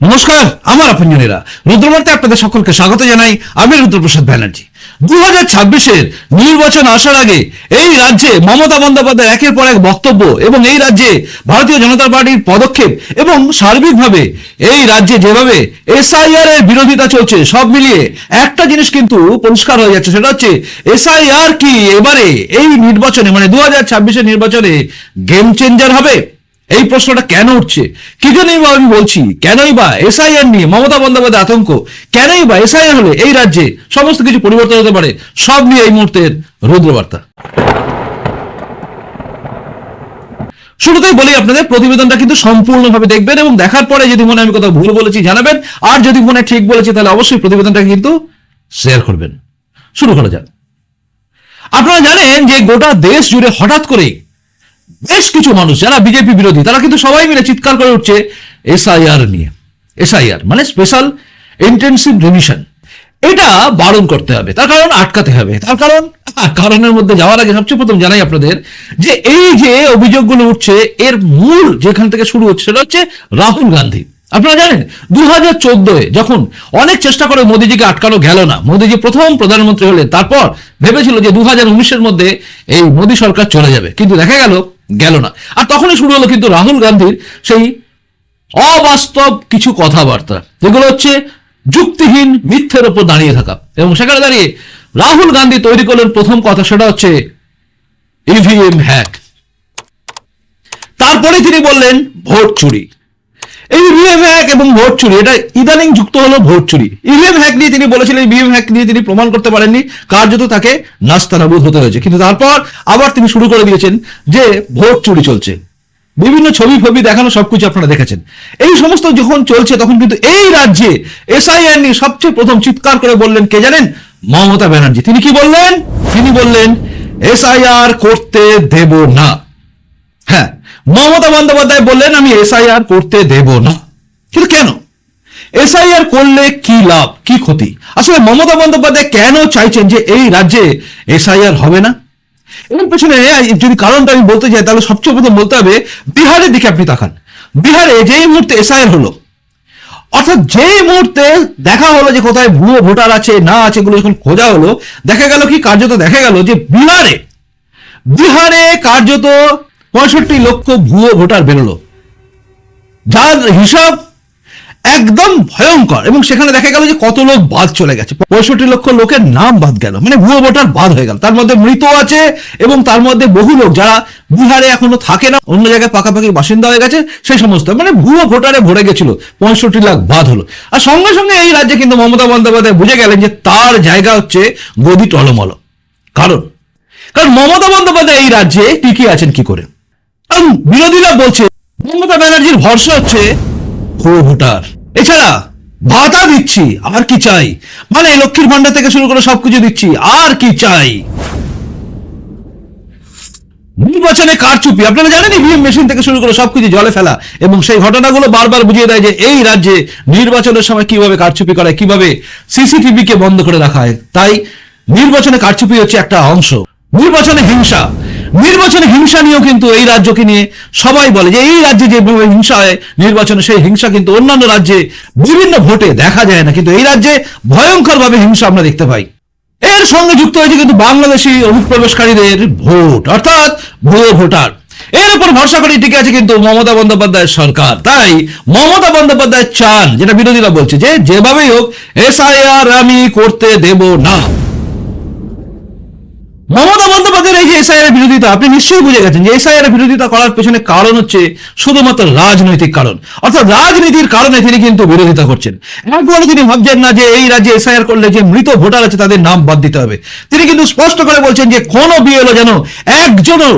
নমস্কার, আমার আপনজনেরা রুদ্রবার্তে আপনাদের সকলকে স্বাগত জানাই আমি রুদ্রপ্রসাদ ব্যানার্জি। দু হাজার ছাব্বিশের নির্বাচন আসার আগে এই রাজ্যে মমতা বন্দ্যোপাধ্যায় একের পর এক বক্তব্য এবং এই রাজ্যে ভারতীয় জনতা পার্টির পদক্ষেপ এবং সার্বিকভাবে এই রাজ্যে যেভাবে এসআইআর এর বিরোধিতা চলছে, সব মিলিয়ে একটা জিনিস কিন্তু পরিষ্কার হয়ে যাচ্ছে, সেটা হচ্ছে এসআইআর কি? এবারে এই নির্বাচনে মানে দু হাজার নির্বাচনে গেম চেঞ্জার হবে। এই প্রশ্নটা কেন উঠছে? কি জন্যই বা আমি বলছি? কেনই বা এসআইআর নিয়ে মমতা বন্দ্যোপাধ্যায় আতঙ্ক? কেনই বা এসআইআর হলে এই রাজ্যে সমস্ত কিছু পরিবর্তন হতে পারে? সব নিয়ে এই মুহূর্তের রুদ্রবার্তা। শুরুতেই বলি আপনাদের, প্রতিবেদনটা কিন্তু সম্পূর্ণভাবে দেখবেন এবং দেখার পরে যদি মনে আমি কোথাও ভুল বলেছি, জানাবেন। আর যদি মনে ঠিক বলেছি, তাহলে অবশ্যই প্রতিবেদনটা কিন্তু শেয়ার করবেন। শুরু করা যাক। আপনারা জানেন যে গোটা দেশ জুড়ে হঠাৎ করে বেশ কিছু মানুষ, যারা বিজেপি বিরোধী, তারা কিন্তু সবাই মিলে চিৎকার করে উঠছে এসআইআর নিয়ে। এসআইআর মানে স্পেশাল ইন্টেনসিভ রিভিশন এটা বারণ করতে হবে, তার কারণ আটকাতে হবে। তার কারণ কারণের মধ্যে যাওয়ার আগে সবচেয়ে প্রথম জানাই আপনাদের যে এই যে অভিযোগগুলো উঠছে, এর মূল যেখান থেকে শুরু হচ্ছে সেটা হচ্ছে রাহুল গান্ধী। আপনারা জানেন দু হাজার চোদ্দোয় যখন অনেক চেষ্টা করে মোদিজিকে আটকানো গেল না, মোদিজি প্রথম প্রধানমন্ত্রী হলেন, তারপর ভেবেছিল যে দু হাজার উনিশের মধ্যে এই মোদী সরকার চলে যাবে। কিন্তু দেখা গেল গেল না। আর তখনই শুরু হলো কিন্তু রাহুল গান্ধীর সেই অবাস্তব কিছু কথাবার্তা। যেগুলো হচ্ছে যুক্তিহীন, মিথ্যের ওপর দাঁড়িয়ে থাকা। এবং সেখানে দাঁড়িয়ে রাহুল গান্ধী তৈরি করলেন প্রথম কথা, সেটা হচ্ছে ইভিএম হ্যাক তারপরে তিনি বললেন ভোট চুরি। এই ইভিএম হ্যাক এবং ভোট চুরি, এটা ইদানিং যুক্ত হলো ভোট চুরি। ইভিএম হ্যাক নিয়ে তিনি বলেছিলেন ইভিএম হ্যাক নিয়ে তিনি প্রমাণ করতে পারেননি, কার্যত তাকে নাস্তানাবুদ হতে হয়েছে। কিন্তু তারপর আবার তিনি শুরু করে দিয়েছেন যে ভোট চুরি চলছে। বিভিন্ন ছবি ফবি দেখানো সবকিছু আপনারা দেখেছেন। এই সমস্ত যখন চলছে, তখন কিন্তু এই রাজ্যে এসআইআর নিয়ে সবচেয়ে প্রথম চিৎকার করে বললেন কে জানেন? মমতা ব্যানার্জি। তিনি কি বললেন? তিনি বললেন এসআইআর করতে দেব না। হ্যাঁ মমতা বন্দ্যোপাধ্যায় বললেন, আমি এসআইআর করতে দেব না। কিন্তু কেন? এসআইআর করলে কি লাভ, কি ক্ষতি? আসলে মমতা বন্দ্যোপাধ্যায় কেন চাইছেন যে এই রাজ্যে এসআইআর হবে না? এর পেছনে যদি কারণটা আমি বলতে চাই তাহলে সবচেয়ে প্রথম বলতে হবে, বিহারের দিকে আপনি তাকান। বিহারে যেই মুহূর্তে এসআইআর হলো, অর্থাৎ যে মুহূর্তে দেখা হলো যে কোথায় ভুয়ো ভোটার আছে, না আছে এগুলো যখন খোঁজা হলো, দেখা গেল কি, কার্যত দেখা গেল যে বিহারে বিহারে কার্যত পঁয়ষট্টি লক্ষ ভুয়ো ভোটার বেরোলো। যার হিসাব একদম ভয়ঙ্কর এবং সেখানে দেখা গেল যে কত লোক বাদ চলে গেছে। পঁয়ষট্টি লক্ষ লোকের নাম বাদ গেল মানে ভুয়ো ভোটার বাদ হয়ে গেল। তার মধ্যে মৃত আছে এবং তার মধ্যে বহু লোক যারা বিহারে এখনও থাকে না, অন্য জায়গায় পাকাপাকি বাসিন্দা হয়ে গেছে সেই সমস্ত মানে ভুয়ো ভোটারে ভরে গেছিল। পঁয়ষট্টি লাখ বাদ হলো। আর সঙ্গে সঙ্গে এই রাজ্যে কিন্তু মমতা বন্দ্যোপাধ্যায় বুঝে গেলেন যে তার জায়গা হচ্ছে গদি টলমল। কারণ কারণ মমতা বন্দ্যোপাধ্যায় এই রাজ্যে টিকে আছেন কি করে? কারণ বিরোধীরা বলছে, মমতা ব্যানার্জির ভরসা হচ্ছে ভুয়ো ভোটার। এছাড়া ভাতা দিচ্ছি, আর কি চাই? মানে লক্ষ্মীর ভান্ডার থেকে শুরু করে সবকিছু দিচ্ছি, আর কি চাই? নির্বাচনে কারচুপি, আপনারা জানেন ইভিএম মেশিন থেকে শুরু করে সবকিছু জলে ফেলা, এবং সেই ঘটনাগুলো বারবার বুঝিয়ে দেয় যে এই রাজ্যে নির্বাচনের সময় কীভাবে কারচুপি করা কীভাবে সিসিটিভি কে বন্ধ করে রাখা হয়। তাই নির্বাচনে কারচুপি হচ্ছে একটা অংশ। নির্বাচনে হিংসা নির্বাচনে হিংসা নিয়েও কিন্তু এই রাজ্যকে নিয়ে সবাই বলে যে এই রাজ্যে যেভাবে হিংসা হয় নির্বাচনে সেই হিংসা কিন্তু অন্যান্য রাজ্যে বিভিন্ন ভোটে দেখা যায় না। কিন্তু এই রাজ্যে ভয়ঙ্করভাবে হিংসা আমরা দেখতে পাই। এর সঙ্গে যুক্ত হয়েছে কিন্তু বাংলাদেশি অনুপ্রবেশকারীদের ভোট, অর্থাৎ ভুয়ো ভোটার। এর উপর ভরসা করে টিকে আছে কিন্তু মমতা বন্দ্যোপাধ্যায়ের সরকার। তাই মমতা বন্দ্যোপাধ্যায় চান, যেটা বিরোধীরা বলছে, যে যেভাবেই হোক, এসআইআর আমি করতে দেব না। মমতা বন্দ্যোপাধ্যায়ের এই যে এসআইআর বিরোধিতা, আপনি নিশ্চয়ই বুঝে গেছেন যে এসআইআর বিরোধিতা করার পেছনে কারণ হচ্ছে শুধুমাত্র রাজনৈতিক কারণ। অর্থাৎ রাজনীতির কারণে তিনি কিন্তু বিরোধিতা করছেন। একবারও তিনি ভাবছেন না যে এই রাজ্যে এসআইআর করলে যে মৃত ভোটার আছে তাদের নাম বাদ দিতে হবে। তিনি কিন্তু স্পষ্ট করে বলছেন যে কোনো বিএলও যেন একজনও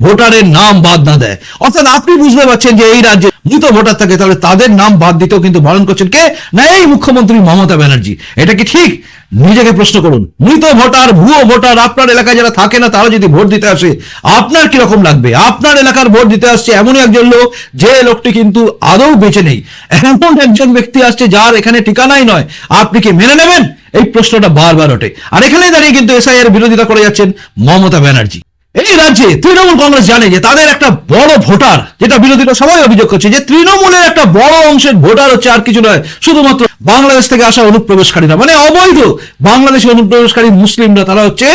ভোটারের নাম বাদ না দেয়। অর্থাৎ আপনি বুঝতে পারছেন যে এই রাজ্যে মৃত ভোটার থাকে, তাহলে তাদের নাম বাদ দিতেও কিন্তু বারণ করছেন কে? না, এই মুখ্যমন্ত্রী মমতা ব্যানার্জি। এটা কি ঠিক? নিজেকে প্রশ্ন করুন। মৃত ভোটার, ভুয়ো ভোটার, আপনার এলাকায় যারা থাকে না, তারা যদি ভোট দিতে আসে, আপনার কি রকম লাগবে? আপনার এলাকার ভোট দিতে আসছে এমনই একজন লোক, যে লোকটি কিন্তু আদৌ বেঁচে নেই। এমন একজন ব্যক্তি আসছে যার এখানে ঠিকানাই নয়। আপনি কি মেনে নেবেন? এই প্রশ্নটা বারবার ওঠে। আর এখানে দাঁড়িয়ে কিন্তু এসআইয়ের বিরোধিতা করে যাচ্ছেন মমতা ব্যানার্জি। এই রাজ্যে তৃণমূল কংগ্রেস জানে যে তাদের একটা বড় ভোটার, যেটা বিরোধীরা সবাই অভিযোগ করছে, যে তৃণমূলের একটা বড় অংশের ভোটার হচ্ছে আর কিছু নয়, শুধুমাত্র বাংলাদেশ থেকে আসা অনুপ্রবেশকারীরা। মানে অবৈধ বাংলাদেশি অনুপ্রবেশকারী মুসলিমরা, তারা হচ্ছে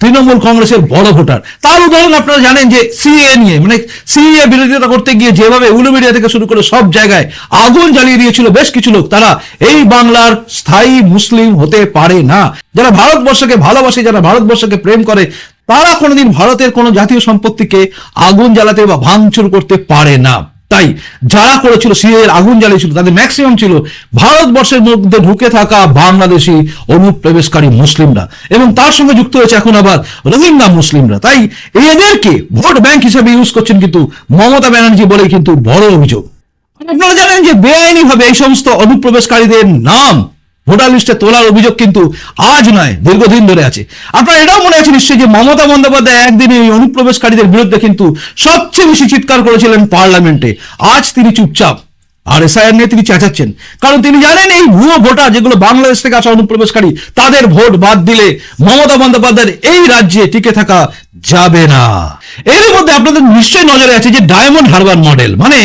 তৃণমূল কংগ্রেসের বড় ভোটার। তার উদাহরণ আপনারা জানেন যে সিএ নিয়ে মানে সিএ বিরোধিতা করতে গিয়ে যেভাবে উলুমিডিয়া থেকে শুরু করে সব জায়গায় আগুন জ্বালিয়ে দিয়েছিল বেশ কিছু লোক, তারা এই বাংলার স্থায়ী মুসলিম হতে পারে না। যারা ভারতবর্ষকে ভালোবাসে, যারা ভারতবর্ষকে প্রেম করে তারা কোনোদিন ভারতের কোনো জাতীয় সম্পত্তিকে আগুন জ্বালাতে বা ভাঙচুর করতে পারে না। তাই যারা করেছিল সিএ এর আগুন জ্বালিয়েছিল, তাদের ম্যাক্সিমাম ছিল ভারতবর্ষের মধ্যে ঢুকে থাকা বাংলাদেশি অনুপ্রবেশকারী মুসলিমরা। এবং তার সঙ্গে যুক্ত হয়েছে এখন আবার রোহিঙ্গা মুসলিমরা। তাই এদেরকে ভোট ব্যাংক হিসেবে ইউজ করছেন কিন্তু মমতা ব্যানার্জি বলেই কিন্তু বড় অভিযোগ। আপনারা জানেন যে বেআইনি ভাবে এই সমস্ত অনুপ্রবেশকারীদের নাম ভোটার লিস্টে তোলার অভিযোগ কিন্তু আজ নয়, দীর্ঘদিন ধরে আছে। আপনার এটাও মনে আছে নিশ্চয়ই যে মমতা বন্দ্যোপাধ্যায় একদিন এই অনুপ্রবেশকারীদের বিরুদ্ধে কিন্তু সবচেয়ে বেশি চিৎকার করেছিলেন পার্লামেন্টে। আজ তিনি চুপচাপ। আর এসআইআর নিয়ে তিনি চেঁচাচ্ছেন। কারণ তিনি জানেন এই ভুয়ো ভোটার যেগুলো বাংলাদেশ থেকে আসা অনুপ্রবেশকারী, তাদের ভোট বাদ দিলে মমতা বন্দ্যোপাধ্যায়ের এই রাজ্যে টিকে থাকা যাবে না। এর মধ্যে আপনাদের নিশ্চয়ই নজরে আছে যে ডায়মন্ড হারবার মডেল মানে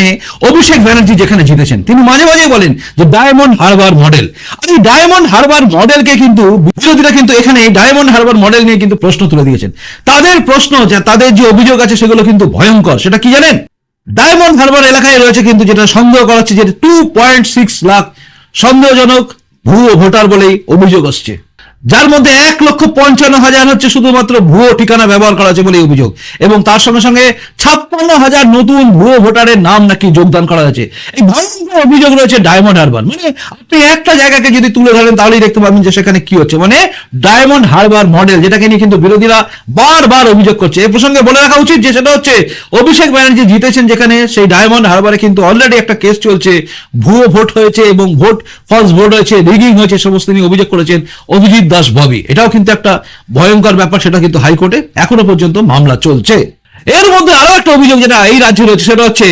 অভিষেক ব্যানার্জি যেখানে জিতেছেন, তিনি মাঝে মাঝে বলেন যে ডায়মন্ড হারবার মডেল। আর এই ডায়মন্ড হারবার মডেলকে কিন্তু বিরোধীরা কিন্তু এখানে এই ডায়মন্ড হারবার মডেল নিয়ে কিন্তু প্রশ্ন তুলে দিয়েছেন। তাদের প্রশ্ন, যে তাদের যে অভিযোগ আছে সেগুলো কিন্তু ভয়ঙ্কর, সেটা কি জানেন? ডায়মন্ড হারবার এলাকায় রয়েছে কিন্তু যেটা সন্দেহ করা হচ্ছে যে টু পয়েন্ট সিক্স লাখ সন্দেহজনক ভুয়ো ভোটার বলেই অভিযোগ আসছে। যার মধ্যে এক লক্ষ পঞ্চান্ন হাজার হচ্ছে শুধুমাত্র ভুয়ো ঠিকানা ব্যবহার করা হয়েছে বলে অভিযোগ। এবং তার সঙ্গে সঙ্গে ছাপ্পান্ন হাজার নতুন ভুয়ো ভোটারের নাম নাকি যোগদান করা হয়েছে। এই ভয়ঙ্কর অভিযোগ রয়েছে ডায়মন্ড হারবার। মানে আপনি একটা জায়গাকে যদি তুলে ধরেন, তাহলেই দেখতে পাবেন যে সেখানে কি হচ্ছে। মানে ডায়মন্ড হারবার মডেল, যেটাকে নিয়ে কিন্তু বিরোধীরা বারবার অভিযোগ করছে। এ প্রসঙ্গে বলে রাখা উচিত যে সেটা হচ্ছে অভিষেক ব্যানার্জি জিতেছেন যেখানে, সেই ডায়মন্ড হারবারে কিন্তু অলরেডি একটা কেস চলছে। ভুয়ো ভোট হয়েছে এবং ভোট ফলস ভোট হয়েছে রিগিং হয়েছে, সমস্ত নিয়ে অভিযোগ করেছেন অভিজিৎ দাস ভবি এটাও কিন্তু একটা ভয়ঙ্কর ব্যাপার, সেটা কিন্তু হাইকোর্টে এখনও পর্যন্ত মামলা চলছে। এর মধ্যে আরও একটা অভিযোগ যেটা এই রাজ্যে রয়েছে, সেটা হচ্ছে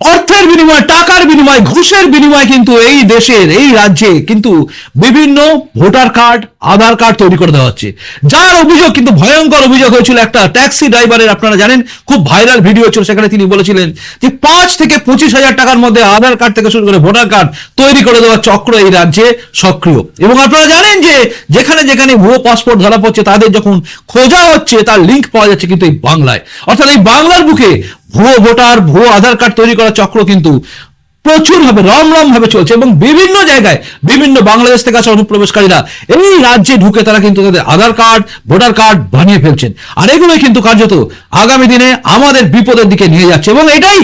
অর্থের বিনিময়ে, টাকার বিনিময়ে, ঘুষের বিনিময়ে কিন্তু এই দেশের, এই রাজ্যে কিন্তু বিভিন্ন ভোটার কার্ড, আধার কার্ড তৈরি করে দেওয়া হচ্ছে। যার অভিযোগ কিন্তু ভয়ঙ্কর অভিযোগ হয়েছিল একটা ট্যাক্সি ড্রাইভারের, আপনারা জানেন, খুব ভাইরাল ভিডিও ছিল, সেখানে তিনি বলেছিলেন যে পাঁচ থেকে পঁচিশ হাজার টাকার মধ্যে আধার কার্ড থেকে শুরু করে ভোটার কার্ড তৈরি করে দেওয়ার চক্র এই রাজ্যে সক্রিয়। এবং আপনারা জানেন যে যেখানে যেখানে ভুয়ো পাসপোর্ট ধরা পড়ছে, তাদের যখন খোঁজা হচ্ছে, তার লিঙ্ক পাওয়া যাচ্ছে কিন্তু এই বাংলায়। অর্থাৎ এই বাংলার বুকে ভুয়ো ভোটার, ভুয়ো আধার কার্ড তৈরি করার চক্র কিন্তু প্রচুর ভাবে চলছে এবং বিভিন্ন জায়গায় বিভিন্ন বাংলাদেশ থেকে আসা অনুপ্রবেশকারীরা এই রাজ্যে ঢুকে তারা কিন্তু তাদের আধার কার্ড, ভোটার কার্ড বানিয়ে ফেলছেন। আর এগুলোই কিন্তু কার্যত আগামী দিনে আমাদের বিপদের দিকে নিয়ে যাচ্ছে এবং এটাই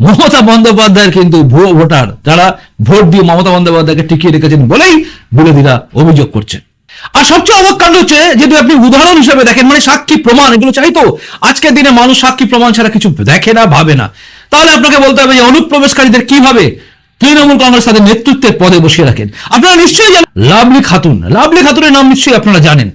মমতা বন্দ্যোপাধ্যায়ের কিন্তু ভুয়ো ভোটার, যারা ভোট দিয়ে মমতা বন্দ্যোপাধ্যায়কে টিকিয়ে রেখেছেন বলেই বিরোধীরা অভিযোগ করছেন আর সবচেয়ে অবাক কাণ্ড হচ্ছে, যদি আপনি উদাহরণ হিসেবে দেখেন মানে সাক্ষী প্রমাণ, এগুলো চাইতো আজকের দিনে মানুষ সাক্ষী প্রমাণ ছাড়া কিছু দেখে না, ভাবে না। তাহলে আপনাকে বলতে হবে যে অনুপ্রবেশকারীদের কীভাবে তৃণমূল কংগ্রেস তাদের নেতৃত্বের পদে বসিয়ে রাখেন। আপনারা নিশ্চয়ই জানেন, লাভলি খাতুন, লাভলি খাতুনের নাম নিশ্চয়ই আপনারা জানেন।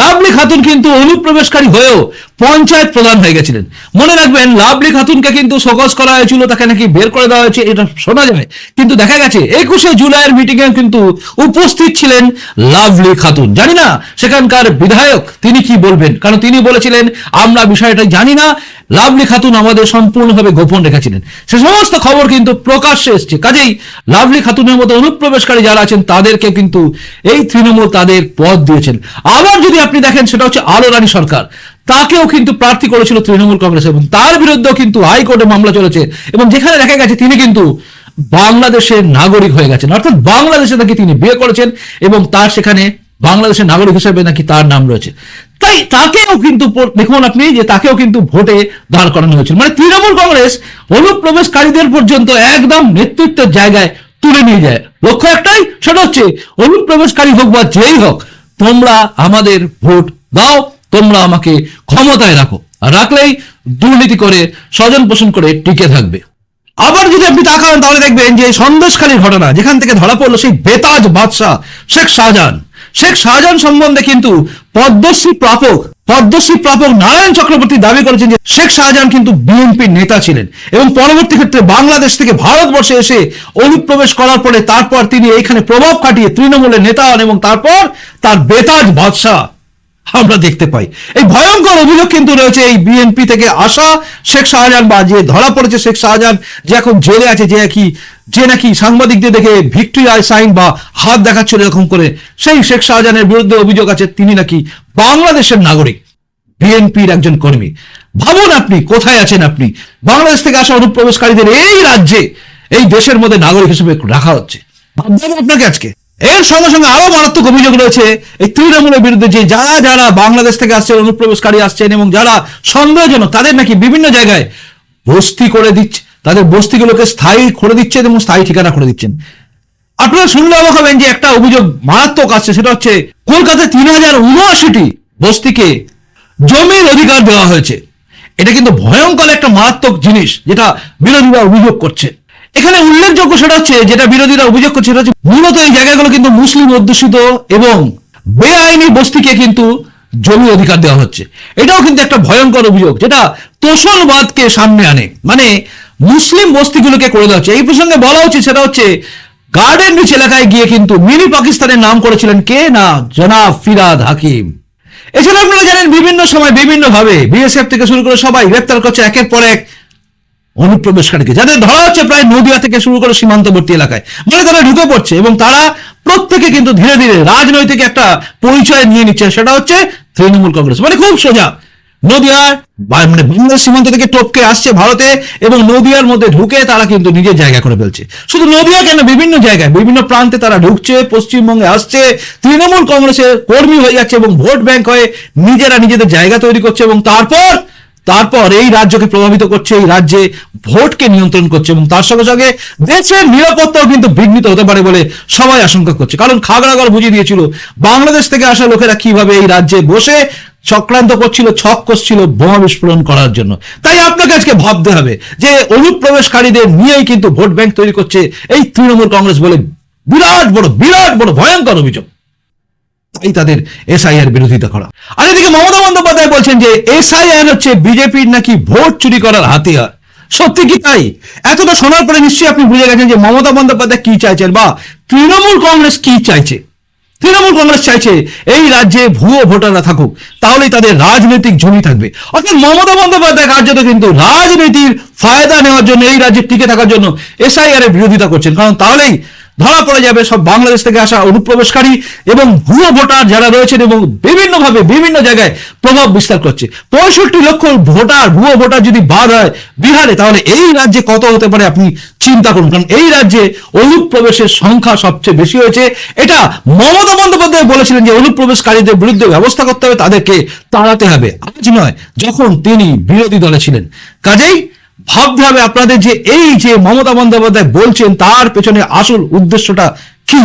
লাভলি খাতুন কিন্তু অনুপ্রবেশকারী হয়েও পঞ্চায়েত প্রধান হয়ে গেছিলেন। মনে রাখবেন লাভলি খাতুনকে কিন্তু সকস করা হয়েছিল, তাকে নাকি বের করে দেওয়া হয়েছে, এটা শোনা যায়। কিন্তু দেখা গেছে, একুশে জুলাইয়ের মিটিং এ কিন্তু উপস্থিত ছিলেন লাভলি খাতুন। জানি না সেখানকার বিধায়ক তিনি কি বলবেন, কারণ তিনি বলেছিলেন, আমরা বিষয়টা জানি না লাভলি খাতুন আমাদের সম্পূর্ণভাবে গোপন রেখেছিলেন। সে সমস্ত খবর কিন্তু প্রকাশ্যে এসছে। কাজেই লাভলি খাতুনের মতো অনুপ্রবেশকারী যারা আছেন, তাদেরকে কিন্তু এই তৃণমূল তাদের পদ দিয়েছেন। আবার যদি আপনি দেখেন, সেটা হচ্ছে আলো রানী সরকার। তাকেও কিন্তু প্রার্থী করেছিল তৃণমূল কংগ্রেস এবং তার বিরুদ্ধেও কিন্তু হাইকোর্টে মামলা চলেছে। এবং যেখানে দেখা গেছে তিনি কিন্তু বাংলাদেশের নাগরিক হয়ে গেছেন। অর্থাৎ বাংলাদেশে নাকি তিনি বিয়ে করেছেন এবং তার সেখানে বাংলাদেশের নাগরিক হিসেবে নাকি তার নাম রয়েছে। তাই তাকেও কিন্তু দেখুন আপনি যে তাকেও কিন্তু ভোটে দাঁড় করানো হয়েছিল। মানে তৃণমূল কংগ্রেস অনুপ্রবেশকারীদের পর্যন্ত একদম নেতৃত্বের জায়গায় তুলে নিয়ে যায়। লক্ষ্য একটাই, সেটা হচ্ছে অনুপ্রবেশকারী হোক বা যেই হোক, তোমরা আমাদের ভোট দাও। তোমরা আমাকে ক্ষমতায় রাখো। রাখলেই দুর্নীতি করে, স্বজন পোষণ করে টিকে থাকবে। আবার যদি আপনি তাকান, তাহলে দেখবেন যে সন্দেশখালীর ঘটনা, যেখান থেকে ধরা পড়ল সেই বেতাজ বাদশাহ, শেখ শাহজাহান। শেখ শাহজাহান সম্বন্ধে কিন্তু পদ্মশ্রী প্রাপক পদ্মশ্রী প্রাপক নারায়ণ চক্রবর্তী দাবি করেছেন যে শেখ শাহজাহান কিন্তু বিএনপির নেতা ছিলেন এবং পরবর্তী ক্ষেত্রে বাংলাদেশ থেকে ভারতবর্ষে এসে অনুপ্রবেশ করার পরে তারপর তিনি এইখানে প্রভাব খাটিয়ে তৃণমূলের নেতা হন এবং তারপর তার বেতাজ বাদশাহ। আমরা দেখতে পাই। এই ভয়ঙ্কর অভিযোগ কিন্তু রয়েছে এই বিএনপি থেকে আসা শেখ শাহজাহান বা যে ধরা পড়েছে শেখ শাহজাহান, যে এখন জেলে আছে, যে কি যে নাকি সাংবাদিকদের দেখে ভিক্টরি সাইন বা হাত দেখাচ্ছিল এরকম করে। সেই শেখ শাহজাহানের বিরুদ্ধে অভিযোগ আছে, তিনি নাকি বাংলাদেশের নাগরিক বিএনপির একজন কর্মী। ভাবুন আপনি, কোথায় আছেন আপনি? বাংলাদেশ থেকে আসা অনুপ্রবেশকারীদের এই রাজ্যে, এই দেশের মধ্যে নাগরিক হিসেবে রাখা হচ্ছে। হবে আপনাকে আজকে। এর সঙ্গে সঙ্গে আরও মারাত্মক অভিযোগ রয়েছে। এই তৃণমূলের বিরুদ্ধে যে যারা যারা বাংলাদেশ থেকে আসছেন, অনুপ্রবেশকারী আসছেন এবং যারা সন্দেহজনক, তাদের নাকি বিভিন্ন জায়গায় বস্তি করে দিচ্ছে। তাদের বস্তিগুলোকে স্থায়ী করে দিচ্ছে এবং স্থায়ী ঠিকানা করে দিচ্ছেন। আপনারা শুনলে অবাক হবেন যে একটা অভিযোগ মারাত্মক আসছে, সেটা হচ্ছে কলকাতায় তিন হাজার উনআশিটি বস্তিকে জমির অধিকার দেওয়া হয়েছে। এটা কিন্তু ভয়ঙ্কর একটা মারাত্মক জিনিস, যেটা বিরোধীরা অভিযোগ করছে। এখানে উল্লেখযোগ্য সেটা হচ্ছে, যেটা বিরোধীরা অভিযোগ করছে, সেটা হচ্ছে মূলত এই জায়গাগুলো কিন্তু মুসলিম অধ্যুষিত এবং বেআইনি বস্তিকে কিন্তু জমি অধিকার দেওয়া হচ্ছে। এটাও কিন্তু একটা ভয়ঙ্কর অভিযোগ, যেটা তোষণবাদকে সামনে আনে। মানে মুসলিম বস্তিগুলোকে করে দেওয়া হচ্ছে। এই প্রসঙ্গে বলা উচিত সেটা হচ্ছে গার্ডেন রিচ এলাকায় গিয়ে কিন্তু মিনি পাকিস্তানের নাম করেছিলেন কে না? জনাব ফিরাদ হাকিম। এছাড়া আপনারা জানেন, বিভিন্ন সময় বিভিন্ন ভাবে বিএসএফ থেকে শুরু করে সবাই গ্রেপ্তার করছে। একের পর এক অনুপ্রবেশকারীকে। যাদের ধরা হচ্ছে প্রায় নদিয়া থেকে শুরু করে সীমান্তবর্তী এলাকায় মানে তারা ঢুকে পড়ছে এবং তারা প্রত্যেকে কিন্তু ধীরে ধীরে রাজনৈতিক একটা পরিচয় নিয়ে নিচ্ছে, সেটা হচ্ছে তৃণমূল কংগ্রেস। মানে খুব সোজা নদিয়ার মানে বাংলাদেশ সীমান্ত থেকে টপকে আসছে ভারতে এবং নদিয়ার মধ্যে ঢুকে তারা কিন্তু নিজের জায়গা করে ফেলছে। শুধু নদিয়া কেন, বিভিন্ন জায়গায়, বিভিন্ন প্রান্তে তারা ঢুকছে, পশ্চিমবঙ্গে আসছে, তৃণমূল কংগ্রেসের কর্মী হয়ে যাচ্ছে এবং ভোট ব্যাংক হয়ে নিজেরা নিজেদের জায়গা তৈরি করছে এবং তারপর তারপর এই রাজ্যকে প্রভাবিত করছে, এই রাজ্যে ভোটকে নিয়ন্ত্রণ করছে এবং তার সঙ্গে সঙ্গে দেশের নিরাপত্তাও কিন্তু বিঘ্নিত হতে পারে বলে সবাই আশঙ্কা করছে। কারণ খাগড়াগড় বুঝিয়ে দিয়েছিল, বাংলাদেশ থেকে আসা লোকেরা কীভাবে এই রাজ্যে বসে চক্রান্ত করছিল, ছক করছিল বোমা বিস্ফোরণ করার জন্য। তাই আপনাকে আজকে ভাবতে হবে যে অনুপ্রবেশকারীদের নিয়েই কিন্তু ভোট ব্যাংক তৈরি করছে এই তৃণমূল কংগ্রেস বলে বিরাট বড় বিরাট বড় ভয়ঙ্কর অভিযোগ। তাই তাদের এসআইআর বিরোধিতা করা। আর এদিকে মমতা বন্দ্যোপাধ্যায় বলছেন যে এসআইআর হচ্ছে বিজেপির নাকি ভোট চুরি করার হাতিয়ার। সত্যি কি তাই? এতটা শোনার পরে নিশ্চয়ই আপনি বুঝে গেছেন যে মমতা বন্দ্যোপাধ্যায় কি চাইছেন বা তৃণমূল কংগ্রেস কি চাইছে? তৃণমূল কংগ্রেস চাইছে এই রাজ্যে ভুয়ো ভোটাররা থাকুক, তাহলেই তাদের রাজনৈতিক জমি থাকবে। অর্থাৎ মমতা বন্দ্যোপাধ্যায় কার্যত কিন্তু রাজনীতির ফায়দা নেওয়ার জন্য, এই রাজ্যে টিকে থাকার জন্য এসআইআর এর বিরোধিতা করছেন। কারণ তাহলেই ধরা পড়ে যাবে সব বাংলাদেশ থেকে আসা অনুপ্রবেশকারী এবং ভুয়ো ভোটার যারা রয়েছেন এবং বিভিন্নভাবে বিভিন্ন জায়গায় প্রভাব বিস্তার করছে। পঁয়ষট্টি লক্ষ ভোটার, ভুয়ো ভোটার যদি বাদ হয় বিহারে, তাহলে এই রাজ্যে কত হতে পারে আপনি চিন্তা করুন। কারণ এই রাজ্যে অনুপ্রবেশের সংখ্যা সবচেয়ে বেশি হয়েছে। এটা মমতা বন্দ্যোপাধ্যায় বলেছিলেন যে অনুপ্রবেশকারীদের বিরুদ্ধে ব্যবস্থা করতে হবে, তাদেরকে তাড়াতে হবে। আজ নয়, যখন তিনি বিরোধী দলে ছিলেন। কাজেই ভাবতে হবে আপনাদের যে এই যে মমতা বন্দ্যোপাধ্যায় বলছেন, তার পেছনে আসল উদ্দেশ্যটা কি?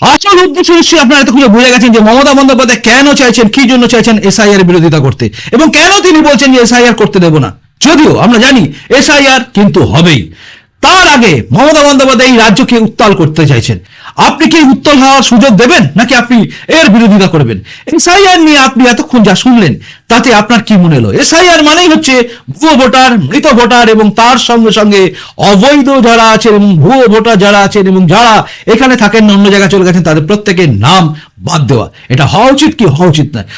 আসল উদ্দেশ্য নিশ্চয়ই আপনারা এতক্ষণ বুঝে গেছেন যে মমতা বন্দ্যোপাধ্যায় কেন চাইছেন, কি জন্য চাইছেন এসআইআর বিরোধিতা করতে? এবং কেন তিনি বলছেন যে এসআইআর করতে দেব না? যদিও আমরা জানি এসআইআর কিন্তু হবেই। তার আগে মমতা বন্দ্যোপাধ্যায় এই রাজ্যকে উত্তাল করতে চাইছেন। আপনি কি উত্তাল হওয়ার সুযোগ দেবেন, নাকি আপনি এর বিরোধিতা করবেন? এসআইআর নিয়ে আপনি এতক্ষণ যা শুনলেন, তাতে আপনার কি মনে হলো এসআইআর মানেই হচ্ছে ভুয়ো ভোটার, মৃত ভোটার এবং তার সঙ্গে সঙ্গে অবৈধ যারা আছেন এবং ভুয়ো ভোটার যারা আছেন এবং যারা এখানে থাকেন, অন্য জায়গায় চলে গেছেন, তাদের প্রত্যেকের নাম বাদ দেওয়া। এটা হওয়া উচিত কি হওয়া উচিত নয়?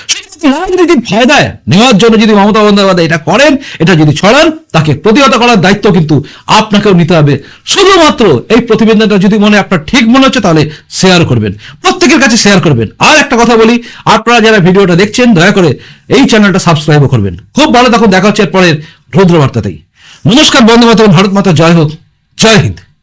রাজনীতির ফায়দা নেওয়ার জন্য যদি মমতা বন্দ্যোপাধ্যায় এটা করেন, এটা যদি ছড়ান, তাকে প্রতিহত করার দায়িত্ব কিন্তু আপনাকেও নিতে হবে। শুধুমাত্র এই প্রতিবেদনটা যদি মনে আপনার ঠিক মনে হচ্ছে, তাহলে শেয়ার করবেন। প্রত্যেকের কাছে শেয়ার করবেন। আর একটা কথা বলি, আপনারা যারা ভিডিওটা দেখছেন, দয়া করে এই চ্যানেলটা সাবস্ক্রাইবও করবেন। খুব ভালো তখন দেখা হচ্ছে এর পরের রৌদ্র বার্তাতেই নমস্কার বন্ধু মাতা ভারত মাতা জয় হোক, জয় হিন্দ।